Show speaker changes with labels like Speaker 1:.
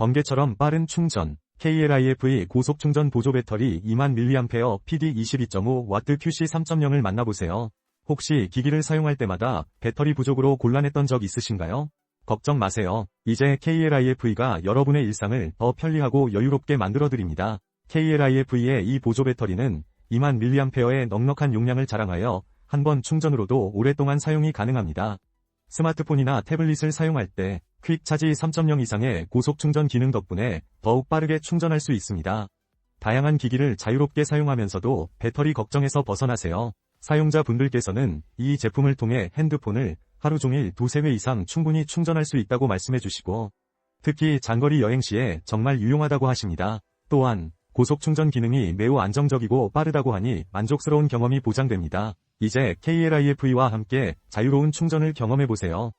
Speaker 1: 번개처럼 빠른 충전, KLIFE 고속 충전 보조 배터리 2만 mAh PD 22.5W QC 3.0을 만나보세요. 혹시 기기를 사용할 때마다 배터리 부족으로 곤란했던 적 있으신가요? 걱정 마세요. 이제 KLIFE가 여러분의 일상을 더 편리하고 여유롭게 만들어드립니다. KLIFE의 이 보조 배터리는 2만 mAh의 넉넉한 용량을 자랑하여 한 번 충전으로도 오랫동안 사용이 가능합니다. 스마트폰이나 태블릿을 사용할 때 퀵 차지 3.0 이상의 고속 충전 기능 덕분에 더욱 빠르게 충전할 수 있습니다. 다양한 기기를 자유롭게 사용하면서도 배터리 걱정에서 벗어나세요. 사용자분들께서는 이 제품을 통해 핸드폰을 하루 종일 두세 회 이상 충분히 충전할 수 있다고 말씀해 주시고 특히 장거리 여행 시에 정말 유용하다고 하십니다. 또한 고속 충전 기능이 매우 안정적이고 빠르다고 하니 만족스러운 경험이 보장됩니다. 이제 KLIFE와 함께 자유로운 충전을 경험해 보세요.